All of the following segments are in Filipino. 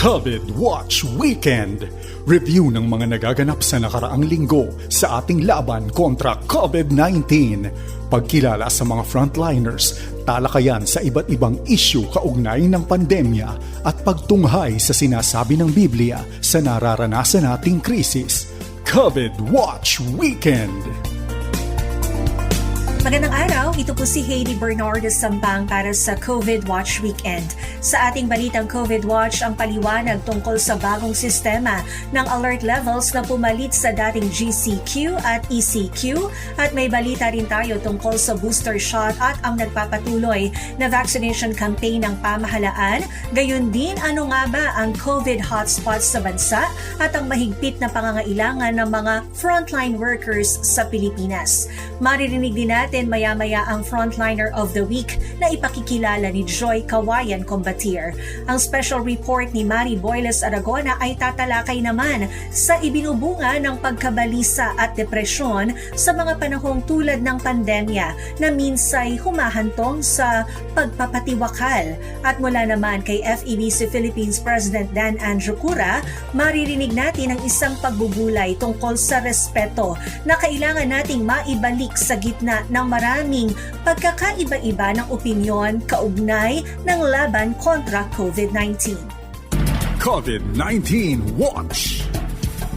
COVID Watch Weekend. Review ng mga nagaganap sa nakaraang linggo sa ating laban kontra COVID-19. Pagkilala sa mga frontliners, talakayan sa iba't ibang issue kaugnay ng pandemya at pagtunghay sa sinasabi ng Biblia sa nararanasan nating krisis. COVID Watch Weekend. Magandang araw, ito po si Hailey Bernardo Sampang para sa COVID Watch Weekend. Sa ating balitang COVID Watch, ang paliwanag tungkol sa bagong sistema ng alert levels na pumalit sa dating GCQ at ECQ at may balita rin tayo tungkol sa booster shot at ang nagpapatuloy na vaccination campaign ng pamahalaan. Gayun din, ano nga ba ang COVID hotspots sa bansa at ang mahigpit na pangangailangan ng mga frontline workers sa Pilipinas. Maririnig din natin natin maya-maya ang frontliner of the week na ipakikilala ni Joy Kawayan Combatier. Ang special report ni Mari Boyles Aragona ay tatalakay naman sa ibinubunga ng pagkabalisa at depresyon sa mga panahong tulad ng pandemya na minsay humahantong sa pagpapatiwakal. At mula naman kay FEBC Philippines President Dan Andrew Cura, maririnig natin ang isang pagbubulay tungkol sa respeto na kailangan nating maibalik sa gitna ng ng maraming pagkakaiba-iba ng opinyon kaugnay ng laban kontra COVID-19. COVID-19 Watch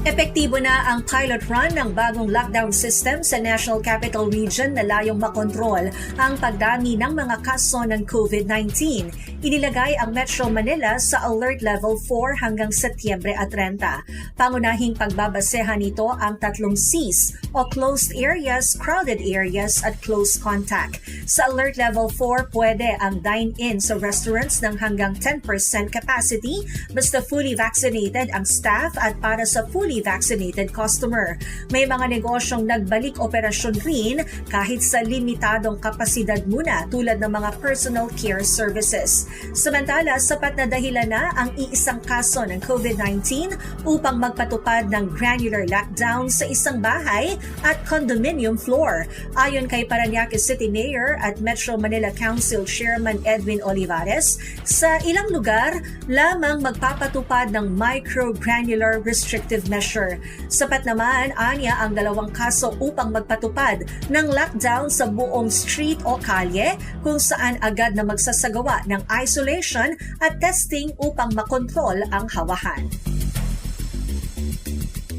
Epektibo na ang pilot run ng bagong lockdown system sa National Capital Region na layong makontrol ang pagdami ng mga kaso ng COVID-19. Inilagay ang Metro Manila sa Alert Level 4 hanggang Setyembre at 30. Pangunahing pagbabasehan nito ang tatlong Cs o Closed Areas, Crowded Areas at Close Contact. Sa Alert Level 4, pwede ang dine-in sa restaurants ng hanggang 10% capacity basta fully vaccinated ang staff at para sa fully fully vaccinated customer. May mga negosyong nagbalik operasyon rin kahit sa limitadong kapasidad muna tulad ng mga personal care services. Samantala, sapat na dahilan na ang iisang kaso ng COVID-19 upang magpatupad ng granular lockdown sa isang bahay at condominium floor. Ayon kay Paranaque City Mayor at Metro Manila Council Chairman Edwin Olivares, sa ilang lugar lamang magpapatupad ng micro-granular restrictive measures pressure. Sapat naman, anya ang dalawang kaso upang magpatupad ng lockdown sa buong street o kalye kung saan agad na magsasagawa ng isolation at testing upang makontrol ang hawahan.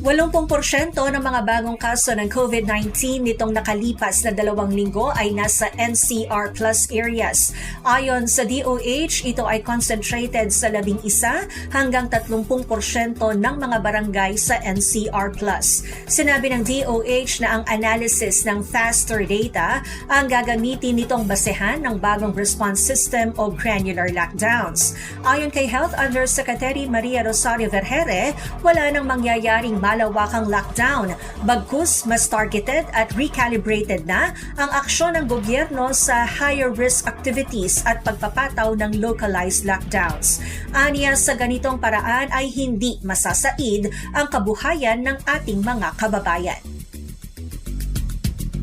80% ng mga bagong kaso ng COVID-19 nitong nakalipas na dalawang linggo ay nasa NCR plus areas. Ayon sa DOH, ito ay concentrated sa 11 hanggang 30% ng mga barangay sa NCR plus. Sinabi ng DOH na ang analysis ng faster data ang gagamitin nitong basehan ng bagong response system o granular lockdowns. Ayon kay Health Undersecretary Maria Rosario Vergere, wala nang mangyayaring malawakang lockdown. Bagkus, mas targeted at recalibrated na ang aksyon ng gobyerno sa higher risk activities at pagpapataw ng localized lockdowns. Aniya sa ganitong paraan ay hindi masasaid ang kabuhayan ng ating mga kababayan.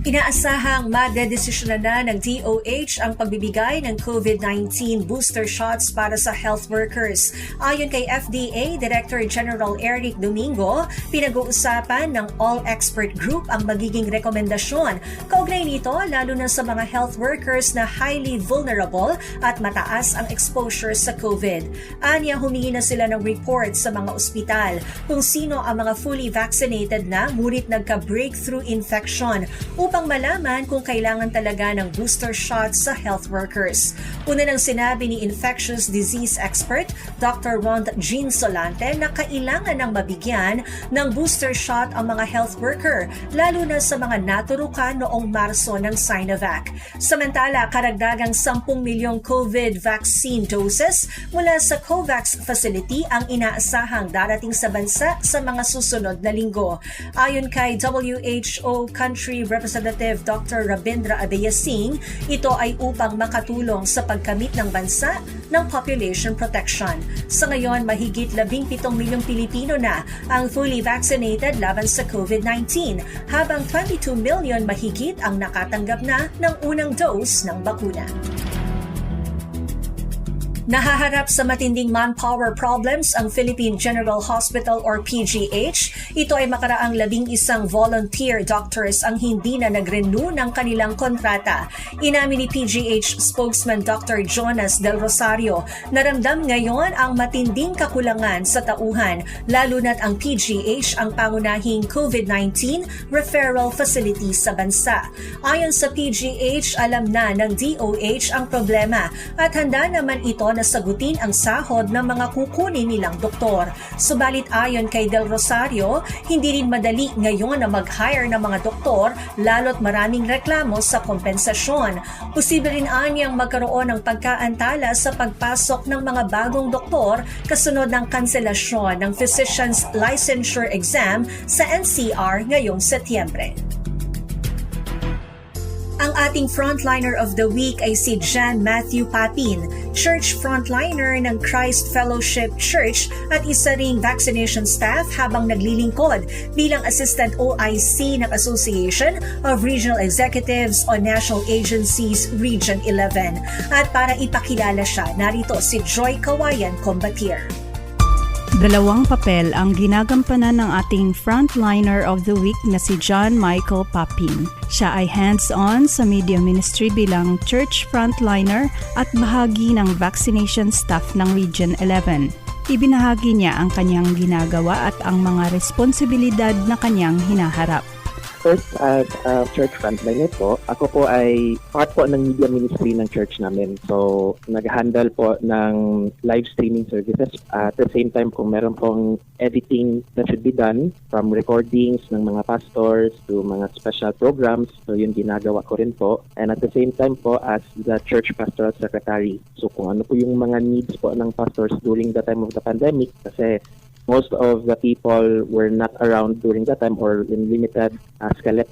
Inaasahang madedesisyonan na ng DOH ang pagbibigay ng COVID-19 booster shots para sa health workers. Ayon kay FDA Director General Eric Domingo, pinag-uusapan ng all-expert group ang magiging rekomendasyon. Kaugnay nito, lalo na sa mga health workers na highly vulnerable at mataas ang exposure sa COVID. Anya, humingi na sila ng report sa mga ospital kung sino ang mga fully vaccinated na ngunit nagka-breakthrough infection upang malaman kung kailangan talaga ng booster shots sa health workers. Una nang sinabi ni infectious disease expert Dr. Rond Jean Solante na kailangan ng mabigyan ng booster shot ang mga health worker, lalo na sa mga naturukan noong Marso ng Sinovac. Samantala, karagdagang 10 milyong COVID vaccine doses mula sa COVAX facility ang inaasahang darating sa bansa sa mga susunod na linggo. Ayon kay WHO Country Representative Representative Dr. Rabindra Abeyasing, ito ay upang makatulong sa pagkamit ng bansa ng population protection. Sa ngayon, mahigit 17 milyong Pilipino na ang fully vaccinated laban sa COVID-19, habang 22 million mahigit ang nakatanggap na ng unang dose ng bakuna. Nahaharap sa matinding manpower problems ang Philippine General Hospital or PGH. Ito ay makaraang labing isang volunteer doctors ang hindi na nag-renew ng kanilang kontrata. Inamin ni PGH spokesman Dr. Jonas Del Rosario na ramdam ngayon ang matinding kakulangan sa tauhan lalo na't ang PGH ang pangunahing COVID-19 referral facility sa bansa. Ayon sa PGH, alam na ng DOH ang problema at handa naman ito na sagutin ang sahod ng mga kukunin nilang doktor. Subalit ayon kay Del Rosario, hindi rin madali ngayon na mag-hire ng mga doktor lalo't maraming reklamo sa kompensasyon. Posible rin anyang magkaroon ng pagkaantala sa pagpasok ng mga bagong doktor kasunod ng kanselasyon ng Physician's Licensure Exam sa NCR ngayong Setyembre. Ang ating frontliner of the week ay si Jan Matthew Papin, church frontliner ng Christ Fellowship Church at isa ring vaccination staff habang naglilingkod bilang assistant OIC ng Association of Regional Executives on National Agencies Region 11. At para ipakilala siya, narito si Joy Kawayan Combatier. Dalawang papel ang ginagampanan ng ating frontliner of the week na si John Michael Papin. Siya ay hands-on sa media ministry bilang church frontliner at bahagi ng vaccination staff ng Region 11. Ibinahagi niya ang kanyang ginagawa at ang mga responsibilidad na kanyang hinaharap. First, as a church frontliner po, ako po ay part po ng media ministry ng church namin. So, nag-handle po ng live streaming services. At the same time, kung meron pong editing that should be done from recordings ng mga pastors to mga special programs, so yun ginagawa ko rin po. And at the same time po, as the church pastoral secretary. So, kung ano po yung mga needs po ng pastors during the time of the pandemic, kasi most of the people were not around during that time or in limited uh,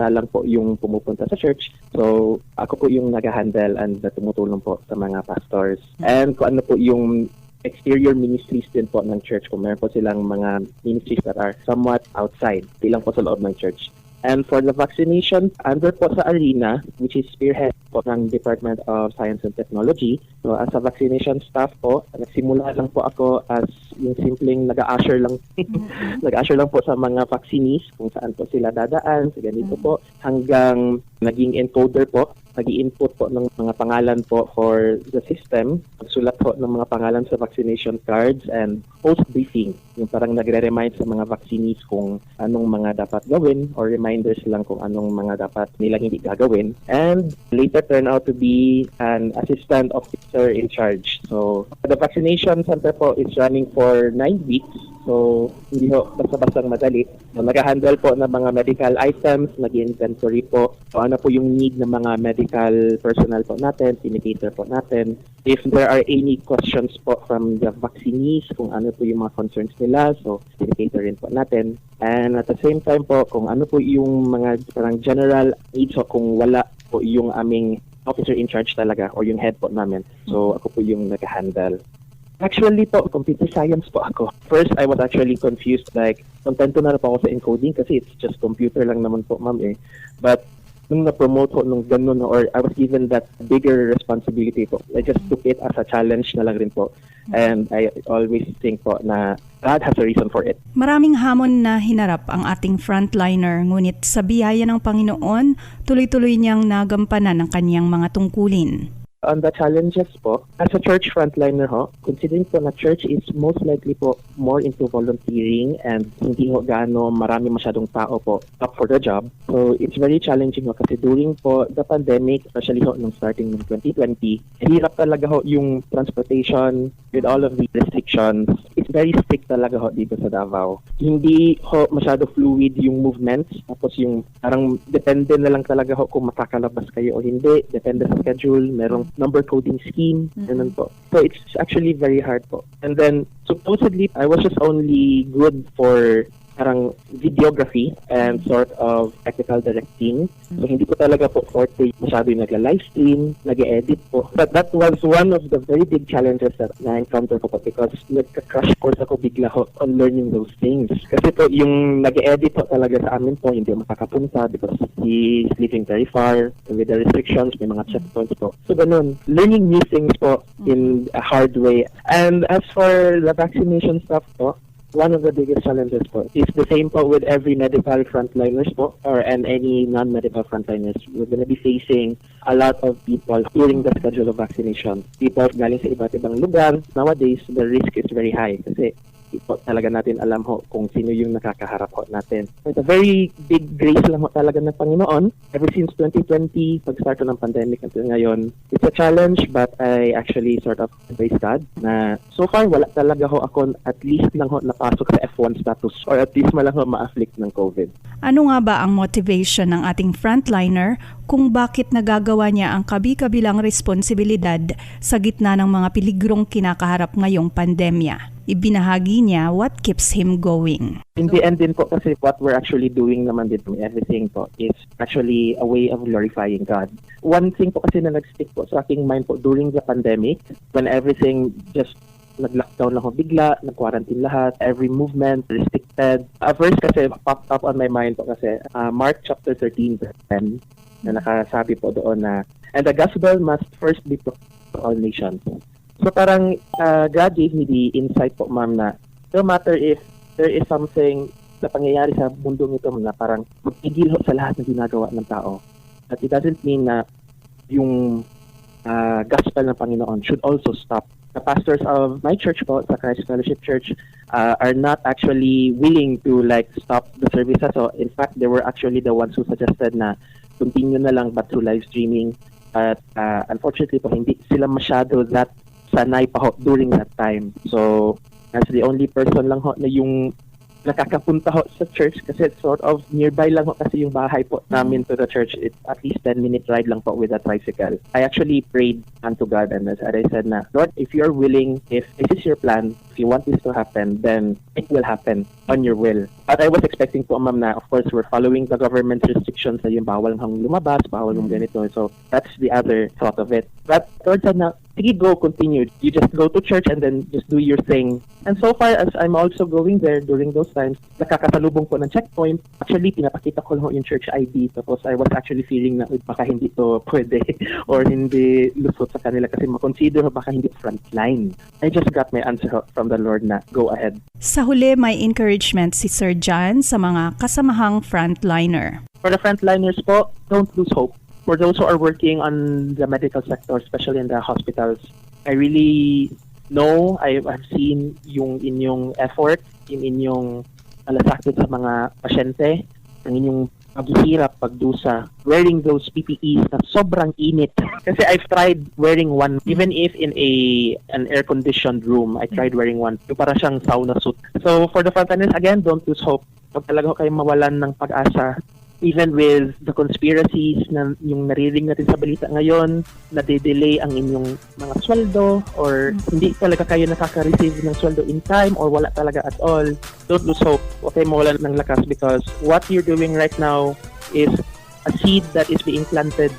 lang po yung pumupunta sa church. So, ako po yung nag-handle and tumutulong po sa mga pastors. And kung ano po yung exterior ministries din po ng church. Kung meron po silang mga ministries that are somewhat outside, di lang po sa loob ng church. And for the vaccination, under po sa ARENA, which is spearhead po ng Department of Science and Technology. So as a vaccination staff po, nagsimula lang po ako as yung simpleng nag-usher lang. nag-usher lang po sa mga vaccinees kung saan po sila dadaan, sa ganito po, hanggang naging encoder po, nag-input po ng mga pangalan po for the system, magsulat po ng mga pangalan sa vaccination cards and post briefing, yung parang nagre-remind sa mga vaccinees kung anong mga dapat gawin or reminders lang kung anong mga dapat nilang hindi gagawin. And later turn out to be an assistant officer in charge. So the vaccination center po is running for nine weeks. So, hindi ho basta-basta madali. So, nag-handle po ng mga medical items, nag-inventory po. So, ano po yung need ng mga medical personnel po natin, sinikator po natin. If there are any questions po from the vaccinees, kung ano po yung mga concerns nila, so sinikator rin po natin. And at the same time po, kung ano po yung mga parang general needs o kung wala po yung aming officer in charge talaga or yung head po namin. So, ako po yung nag-handle. Actually po, computer science po ako. First, I was actually confused like, kontento na na po ako sa encoding kasi it's just computer lang naman po, ma'am eh. But, nung na-promote ko nung ganun or I was given that bigger responsibility po, I just took it as a challenge na lang rin po. And I always think po na God has a reason for it. Maraming hamon na hinarap ang ating frontliner ngunit sa biyaya ng Panginoon, tuloy-tuloy niyang nagampanan ang kanyang mga tungkulin. On the challenges po, as a church frontliner ho, considering po na church is most likely po more into volunteering and hindi ho gaano marami masyadong tao po up for the job. So it's very challenging ho kasi during po the pandemic, especially ho nung starting ng 2020, hirap talaga ho yung transportation with all of the restrictions. It's very strict talaga ho dito sa Davao. Hindi ho masyado fluid yung movements. Tapos yung parang depende na lang talaga ho kung makakalabas kayo o hindi. Depende sa schedule. Merong number coding scheme. Ganun po. So it's actually very hard po. And then supposedly I was just only good for parang videography and sort of technical directing. So hindi ko talaga po forte masyado yung nagla-live stream, nag-edit po. But that was one of the very big challenges that na-encounter ko po because nagka-crash course ako bigla ho on learning those things. Kasi po yung nag-edit po talaga sa amin po, hindi makakapunta because he's living very far with the restrictions, may mga checkpoints po. So ganun, learning new things po in a hard way. And as for the vaccination stuff po, one of the biggest challenges po is the same po with every medical frontliners po or and any non-medical frontliners. We're going to be facing a lot of people during the schedule of vaccination. People galing sa iba't ibang lugar. Nowadays, the risk is very high kasi di po talaga natin alam ho kung sino yung nakakaharap ho natin. It's a very big grace lang ho talaga ng Panginoon. Ever since 2020, pag-start ng pandemic until ngayon, it's a challenge but I actually sort of praise God na so far wala talaga ho ako at least lang ho napasok sa F1 status or at least malang ho ma-afflict ng COVID. Ano nga ba ang motivation ng ating frontliner kung bakit nagagawa niya ang kabi-kabilang responsibilidad sa gitna ng mga piligrong kinakaharap ngayong pandemya? Ibinahagi niya what keeps him going. In the end din po kasi what we're actually doing naman din po, everything po is actually a way of glorifying God. One thing po kasi na nag-stick po sa aking mind po during the pandemic when everything just nag-lockdown ako bigla, nag-quarantine lahat, every movement restricted. A verse kasi popped up on my mind po kasi uh, Mark chapter 13 verse 10 na nakasabi po doon na and the gospel must first be proclaimed to all nations. So parang uh, God gave me the insight po ma'am na no matter if there is something na pangyayari sa mundong ito na parang magpigil sa lahat ng ginagawa ng tao. But it doesn't mean na yung uh, gospel ng Panginoon should also stop. The pastors of my church po, sa Christ Fellowship Church, uh, are not actually willing to like stop the services. So in fact, they were actually the ones who suggested na continue na lang but through live streaming. But uh, unfortunately po, hindi sila masyado that sanay pa ho during that time. So, as the only person lang ho na yung nakakapunta ho sa church kasi it's sort of nearby lang ho kasi yung bahay po namin to the church. It's at least 10 minute ride lang po with a tricycle. I actually prayed unto God and as I said na, Lord, if you're willing, if this is your plan, if you want this to happen, then it will happen on your will. But I was expecting po, ma'am, na of course we're following the government restrictions na yung bawal hang lumabas, bawal yung ganito. So that's the other thought of it. But Lord said na, sige, go, continue. You just go to church and then just do your thing. And so far as I'm also going there during those times, nakakasalubong po ng checkpoint. Actually, pinapakita ko lang yung church ID. Tapos I was actually feeling na, "Uy, baka hindi to pwede or hindi lusot sa kanila kasi makonsider baka hindi frontline. I just got my answer from the Lord na go ahead. Sa huli, may encouragement si Sir John sa mga kasamahang frontliner. For the frontliners po, don't lose hope. For those who are working on the medical sector, especially in the hospitals, I really know, I have seen yung inyong effort, yung inyong malasakit sa mga pasyente, ang inyong paghihirap, pagdusa, wearing those PPEs na sobrang init. Kasi I've tried wearing one, even if in a an air-conditioned room, I tried wearing one. Yung para siyang sauna suit. So for the frontliners, again, don't lose hope. Huwag talaga kayo mawalan ng pag-asa even with the conspiracies na yung naririnig natin sa balita ngayon, na delay ang inyong mga sweldo or hindi talaga kayo nakaka-receive ng sweldo in time or wala talaga at all, don't lose hope. Huwag kayo mawalan ng lakas because what you're doing right now is a seed that is being planted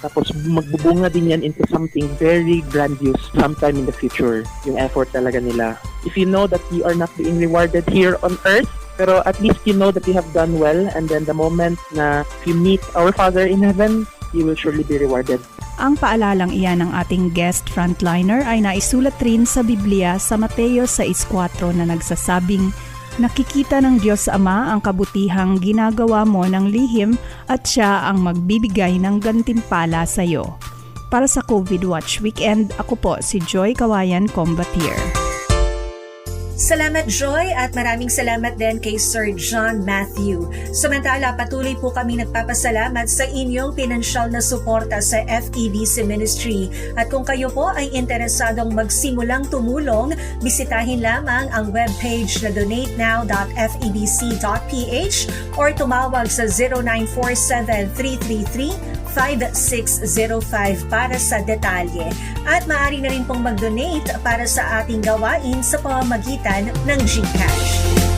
tapos magbubunga din yan into something very grandiose sometime in the future. Yung effort talaga nila. If you know that you are not being rewarded here on earth, pero at least you know that you have done well and then the moment na you meet our Father in heaven, you will surely be rewarded. Ang paalalang iyan ng ating guest frontliner ay naisulat rin sa Biblia sa Mateo 6.4 na nagsasabing, Nakikita ng Diyos Ama ang kabutihang ginagawa mo ng lihim at siya ang magbibigay ng gantimpala sa iyo. Para sa COVID Watch Weekend, ako po si Joy Kawayan Combatier. Salamat Joy at maraming salamat din kay Sir John Matthew. Samantala, patuloy po kami nagpapasalamat sa inyong pinansyal na suporta sa FEBC Ministry. At kung kayo po ay interesadong magsimulang tumulong, bisitahin lamang ang webpage na donatenow.febc.ph or tumawag sa 0947-333-5605 para sa detalye. At maaari na rin pong mag-donate para sa ating gawain sa pamamagitan ng GCash.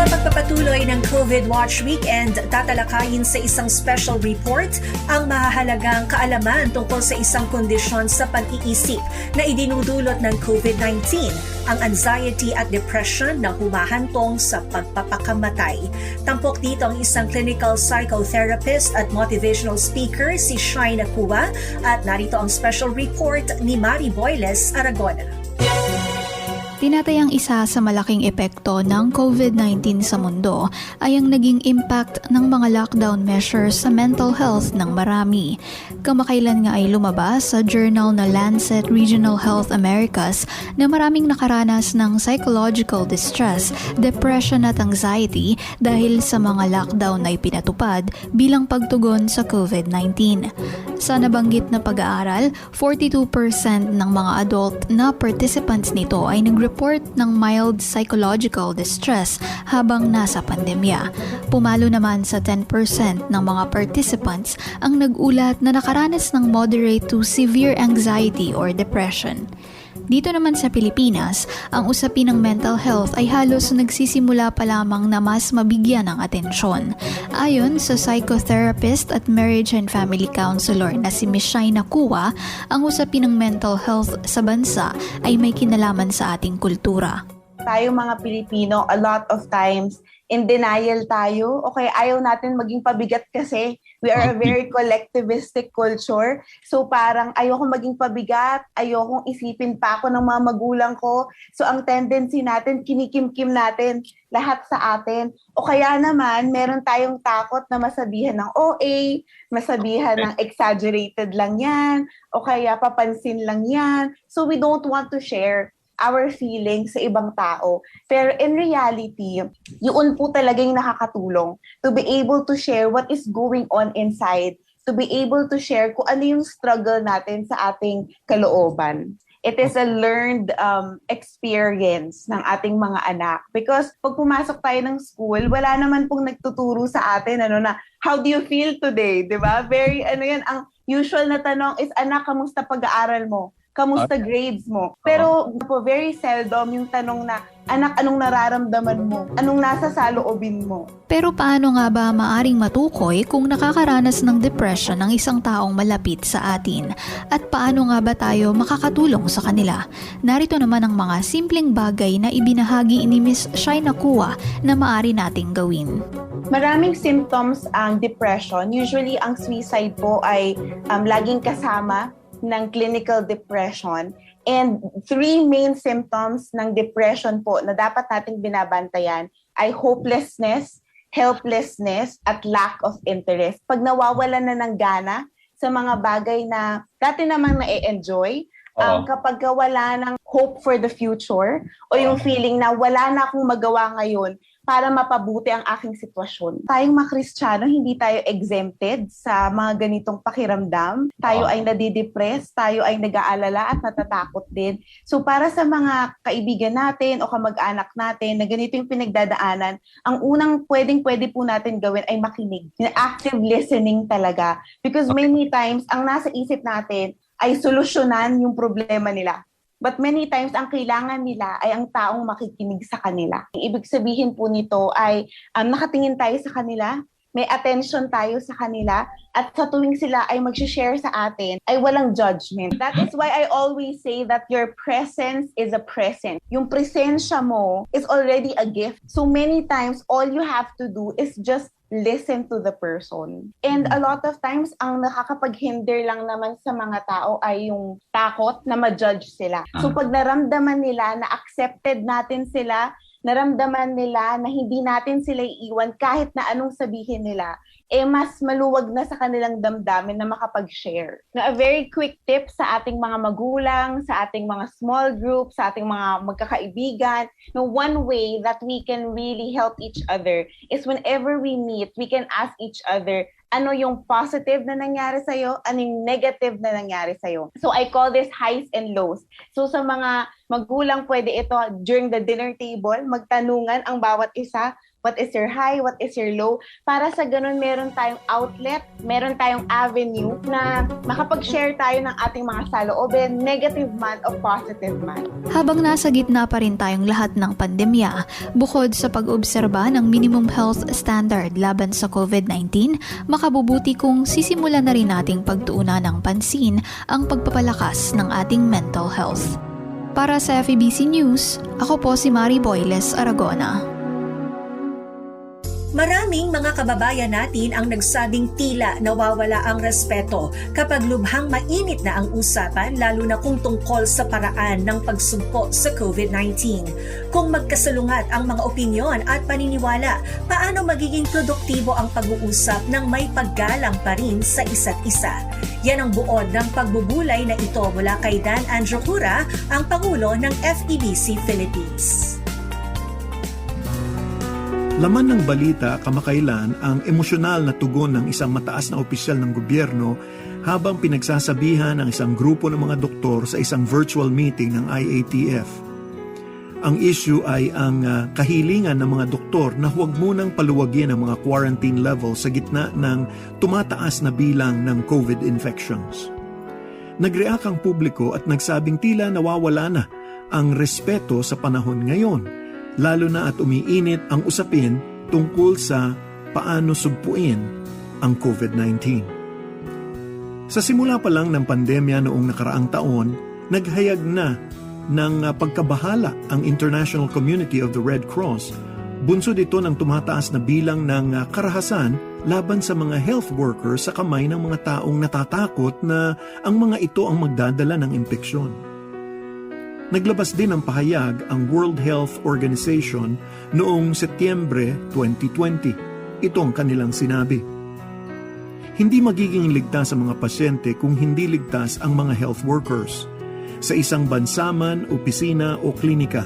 Sa pagpapatuloy ng COVID Watch Weekend, tatalakayin sa isang special report ang mahahalagang kaalaman tungkol sa isang kondisyon sa pag-iisip na idinudulot ng COVID-19, ang anxiety at depression na humahantong sa pagpapakamatay. Tampok dito ang isang clinical psychotherapist at motivational speaker si Shina Kua at narito ang special report ni Mari Boyles Aragona. Tinatayang isa sa malaking epekto ng COVID-19 sa mundo ay ang naging impact ng mga lockdown measures sa mental health ng marami. Kamakailan nga ay lumabas sa journal na Lancet Regional Health Americas na maraming nakaranas ng psychological distress, depression at anxiety dahil sa mga lockdown na ipinatupad bilang pagtugon sa COVID-19. Sa nabanggit na pag-aaral, 42% ng mga adult na participants nito ay nag-report ng mild psychological distress habang nasa pandemya. Pumalo naman sa 10% ng mga participants ang nag-ulat na nakaranas ng moderate to severe anxiety or depression. Dito naman sa Pilipinas, ang usapin ng mental health ay halos nagsisimula pa lamang na mas mabigyan ng atensyon. Ayon sa psychotherapist at marriage and family counselor na si Miss Shaina Kua, ang usapin ng mental health sa bansa ay may kinalaman sa ating kultura. Tayo mga Pilipino, a lot of times, in denial tayo. Okay, ayaw natin maging pabigat kasi we are a very collectivistic culture. So parang ayoko maging pabigat, ayokong isipin pa ako ng mga magulang ko. So ang tendency natin, kinikimkim natin lahat sa atin. O kaya naman, meron tayong takot na masabihan ng OA, masabihan ng exaggerated lang yan, o kaya papansin lang yan. So we don't want to share our feelings sa ibang tao. Pero in reality, yun po talaga yung nakakatulong to be able to share what is going on inside, to be able to share kung ano yung struggle natin sa ating kalooban. It is a learned um, experience ng ating mga anak. Because pag pumasok tayo ng school, wala naman pong nagtuturo sa atin ano na, how do you feel today? ba Very, ano yan, ang usual na tanong is, anak, kamusta pag-aaral mo? Kamusta grades mo? Pero po, very seldom yung tanong na, anak, anong nararamdaman mo? Anong nasa saloobin mo? Pero paano nga ba maaring matukoy kung nakakaranas ng depression ng isang taong malapit sa atin? At paano nga ba tayo makakatulong sa kanila? Narito naman ang mga simpleng bagay na ibinahagi ni Miss Shaina Kua na maaari nating gawin. Maraming symptoms ang depression. Usually, ang suicide po ay um, laging kasama ng clinical depression. And three main symptoms ng depression po na dapat nating binabantayan ay hopelessness, helplessness, at lack of interest. Pag nawawalan na ng gana sa mga bagay na dati namang na-enjoy, um, kapag ka wala ng hope for the future o yung feeling na wala na akong magawa ngayon para mapabuti ang aking sitwasyon. Tayong mga Kristiyano, hindi tayo exempted sa mga ganitong pakiramdam. Tayo ay nadidepress, tayo ay nag-aalala at natatakot din. So para sa mga kaibigan natin o kamag-anak natin na ganito yung pinagdadaanan, ang unang pwedeng-pwede po natin gawin ay makinig. Active listening talaga. Because many times, ang nasa isip natin ay solusyonan yung problema nila. But many times, ang kailangan nila ay ang taong makikinig sa kanila. Ibig sabihin po nito ay um, nakatingin tayo sa kanila, may attention tayo sa kanila, at sa tuwing sila ay mag-share sa atin, ay walang judgment. That is why I always say that your presence is a present. Yung presensya mo is already a gift. So many times, all you have to do is just listen to the person. And a lot of times, ang nakakapaghinder lang naman sa mga tao ay yung takot na ma-judge sila. So pag naramdaman nila na accepted natin sila, naramdaman nila na hindi natin sila iiwan kahit na anong sabihin nila, eh mas maluwag na sa kanilang damdamin na makapag-share. Na a very quick tip sa ating mga magulang, sa ating mga small group, sa ating mga magkakaibigan, no one way that we can really help each other is whenever we meet, we can ask each other ano yung positive na nangyari sa'yo, ano yung negative na nangyari sa'yo. So I call this highs and lows. So sa mga magulang, pwede ito during the dinner table, magtanungan ang bawat isa what is your high, what is your low. Para sa ganun, meron tayong outlet, meron tayong avenue na makapag-share tayo ng ating mga saloobin, negative man o positive man. Habang nasa gitna pa rin tayong lahat ng pandemya, bukod sa pag-obserba ng minimum health standard laban sa COVID-19, makabubuti kung sisimulan na rin nating pagtuunan ng pansin ang pagpapalakas ng ating mental health. Para sa FEBC News, ako po si Mari Boyles Aragona. Maraming mga kababayan natin ang nagsabing tila nawawala ang respeto kapag lubhang mainit na ang usapan lalo na kung tungkol sa paraan ng pagsugpo sa COVID-19. Kung magkasalungat ang mga opinyon at paniniwala, paano magiging produktibo ang pag-uusap ng may paggalang pa rin sa isa't isa? Yan ang buod ng pagbubulay na ito mula kay Dan Andrew Cura, ang Pangulo ng FEBC Philippines. Laman ng balita kamakailan ang emosyonal na tugon ng isang mataas na opisyal ng gobyerno habang pinagsasabihan ng isang grupo ng mga doktor sa isang virtual meeting ng IATF. Ang issue ay ang ah, kahilingan ng mga doktor na huwag munang paluwagin ang mga quarantine level sa gitna ng tumataas na bilang ng COVID infections. Nagreak ang publiko at nagsabing tila nawawala na ang respeto sa panahon ngayon lalo na at umiinit ang usapin tungkol sa paano sugpuin ang COVID-19. Sa simula pa lang ng pandemya noong nakaraang taon, naghayag na ng uh, pagkabahala ang international community of the Red Cross. Bunsod ito ng tumataas na bilang ng uh, karahasan laban sa mga health workers sa kamay ng mga taong natatakot na ang mga ito ang magdadala ng impeksyon. Naglabas din ng pahayag ang World Health Organization noong Setyembre 2020. Ito ang kanilang sinabi. Hindi magiging ligtas ang mga pasyente kung hindi ligtas ang mga health workers sa isang bansaman, opisina o klinika.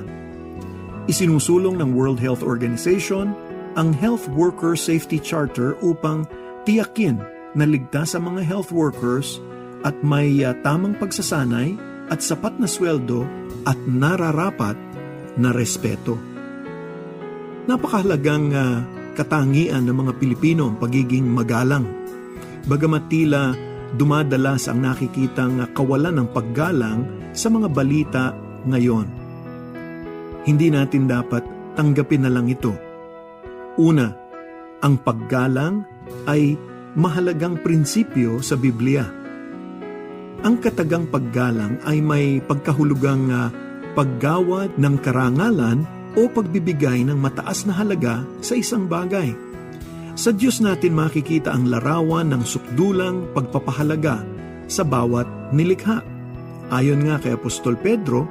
Isinusulong ng World Health Organization ang Health Worker Safety Charter upang tiyakin na ligtas ang mga health workers at may uh, tamang pagsasanay at sapat na sweldo at nararapat na respeto. Napakahalagang uh, katangian ng mga Pilipino ang pagiging magalang. Bagamat tila dumadalas ang nakikitang kawalan ng paggalang sa mga balita ngayon. Hindi natin dapat tanggapin na lang ito. Una, ang paggalang ay mahalagang prinsipyo sa Biblia. Ang katagang paggalang ay may pagkahulugang uh, paggawad ng karangalan o pagbibigay ng mataas na halaga sa isang bagay. Sa Diyos natin makikita ang larawan ng sukdulang pagpapahalaga sa bawat nilikha. Ayon nga kay Apostol Pedro,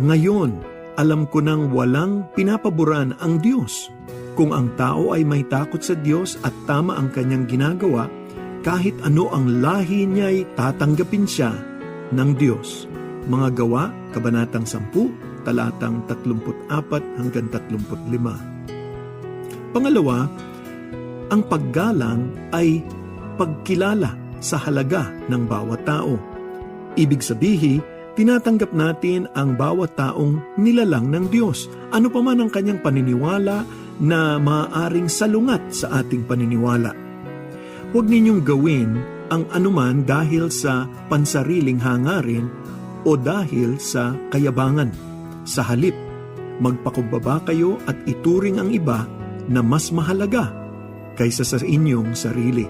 Ngayon, alam ko nang walang pinapaboran ang Diyos. Kung ang tao ay may takot sa Diyos at tama ang kanyang ginagawa, kahit ano ang lahi niya'y tatanggapin siya ng Diyos. Mga gawa, Kabanatang 10, talatang 34 hanggang 35. Pangalawa, ang paggalang ay pagkilala sa halaga ng bawat tao. Ibig sabihin, tinatanggap natin ang bawat taong nilalang ng Diyos. Ano pa man ang kanyang paniniwala na maaaring salungat sa ating paniniwala. Huwag ninyong gawin ang anuman dahil sa pansariling hangarin o dahil sa kayabangan. Sa halip, magpakumbaba kayo at ituring ang iba na mas mahalaga kaysa sa inyong sarili.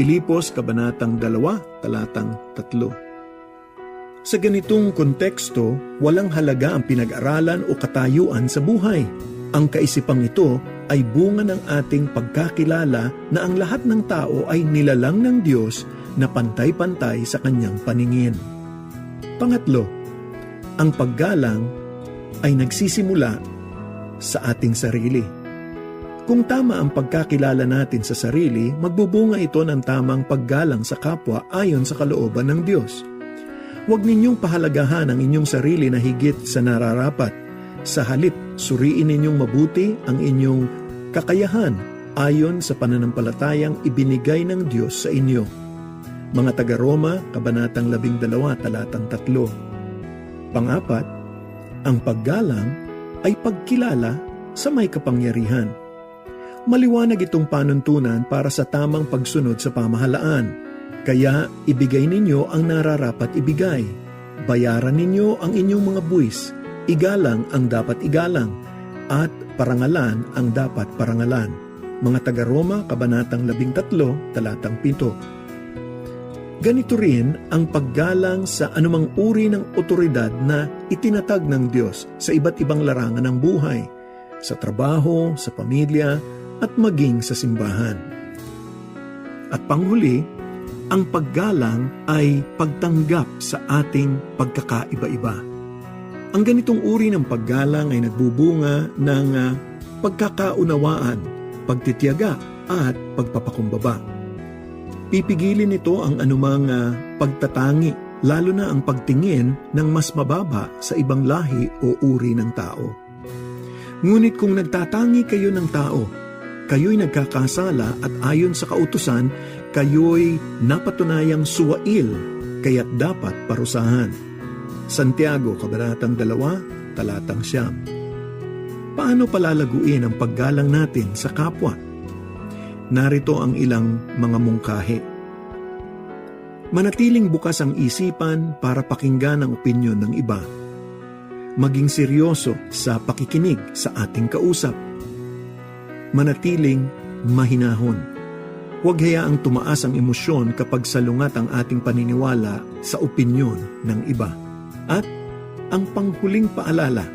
Pilipos, Kabanatang 2, Talatang 3 Sa ganitong konteksto, walang halaga ang pinag-aralan o katayuan sa buhay. Ang kaisipang ito ay bunga ng ating pagkakilala na ang lahat ng tao ay nilalang ng Diyos na pantay-pantay sa kanyang paningin. Pangatlo, ang paggalang ay nagsisimula sa ating sarili. Kung tama ang pagkakilala natin sa sarili, magbubunga ito ng tamang paggalang sa kapwa ayon sa kalooban ng Diyos. Huwag ninyong pahalagahan ang inyong sarili na higit sa nararapat. Sa halip, suriin ninyong mabuti ang inyong kakayahan ayon sa pananampalatayang ibinigay ng Diyos sa inyo. Mga taga-Roma, Kabanatang 12, Talatang 3. Pangapat, ang paggalang ay pagkilala sa may kapangyarihan. Maliwanag itong panuntunan para sa tamang pagsunod sa pamahalaan. Kaya ibigay ninyo ang nararapat ibigay. Bayaran ninyo ang inyong mga buwis. Igalang ang dapat igalang. At parangalan ang dapat parangalan. Mga taga-Roma, Kabanatang 13, Talatang 7. Ganito rin ang paggalang sa anumang uri ng otoridad na itinatag ng Diyos sa iba't ibang larangan ng buhay, sa trabaho, sa pamilya, at maging sa simbahan. At panghuli, ang paggalang ay pagtanggap sa ating pagkakaiba-iba. Ang ganitong uri ng paggalang ay nagbubunga ng ah, pagkakaunawaan, pagtitiyaga at pagpapakumbaba. Pipigilin ito ang anumang ah, pagtatangi, lalo na ang pagtingin ng mas mababa sa ibang lahi o uri ng tao. Ngunit kung nagtatangi kayo ng tao, kayo'y nagkakasala at ayon sa kautusan, kayo'y napatunayang suwail, kaya't dapat parusahan. Santiago, Kabanatang 2, Talatang Siyam. Paano palalaguin ang paggalang natin sa kapwa? Narito ang ilang mga mungkahi. Manatiling bukas ang isipan para pakinggan ang opinyon ng iba. Maging seryoso sa pakikinig sa ating kausap. Manatiling mahinahon. Huwag hayaang tumaas ang emosyon kapag salungat ang ating paniniwala sa opinyon ng iba. At ang panghuling paalala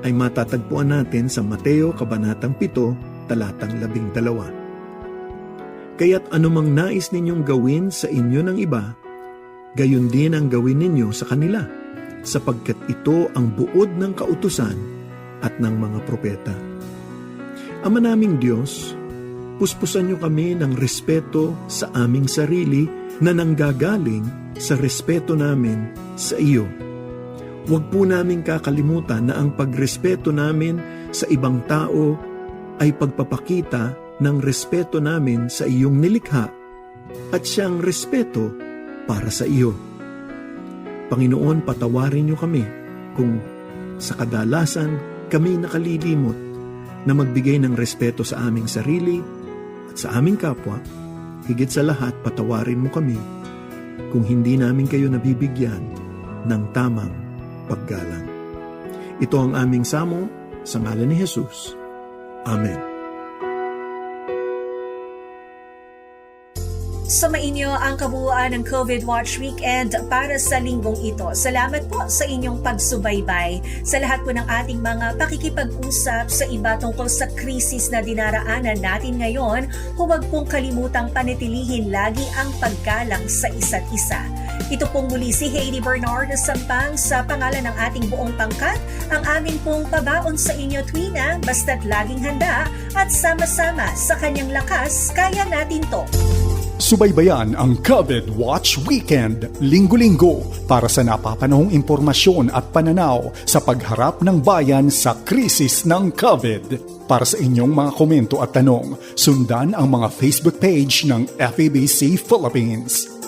ay matatagpuan natin sa Mateo Kabanatang 7, Talatang 12. Kaya't anumang nais ninyong gawin sa inyo ng iba, gayon din ang gawin ninyo sa kanila, sapagkat ito ang buod ng kautusan at ng mga propeta. Ama naming Diyos, puspusan niyo kami ng respeto sa aming sarili na nanggagaling sa respeto namin sa iyo. Huwag po namin kakalimutan na ang pagrespeto namin sa ibang tao ay pagpapakita ng respeto namin sa iyong nilikha at siyang respeto para sa iyo. Panginoon, patawarin niyo kami kung sa kadalasan kami nakalilimot na magbigay ng respeto sa aming sarili at sa aming kapwa, higit sa lahat patawarin mo kami kung hindi namin kayo nabibigyan ng tamang paggalang. Ito ang aming samo sa ngalan ni Jesus. Amen. Sumainyo ang kabuuan ng COVID Watch Weekend para sa linggong ito. Salamat po sa inyong pagsubaybay. Sa lahat po ng ating mga pakikipag-usap sa iba tungkol sa krisis na dinaraanan natin ngayon, huwag pong kalimutang panitilihin lagi ang paggalang sa isa't isa. Ito pong muli si Hailey Bernard na sampang sa pangalan ng ating buong pangkat, ang amin pong pabaon sa inyo tuwina basta't laging handa at sama-sama sa kanyang lakas, kaya natin to. Subaybayan ang COVID Watch Weekend, linggo-linggo para sa napapanahong impormasyon at pananaw sa pagharap ng bayan sa krisis ng COVID. Para sa inyong mga komento at tanong, sundan ang mga Facebook page ng FEBC Philippines.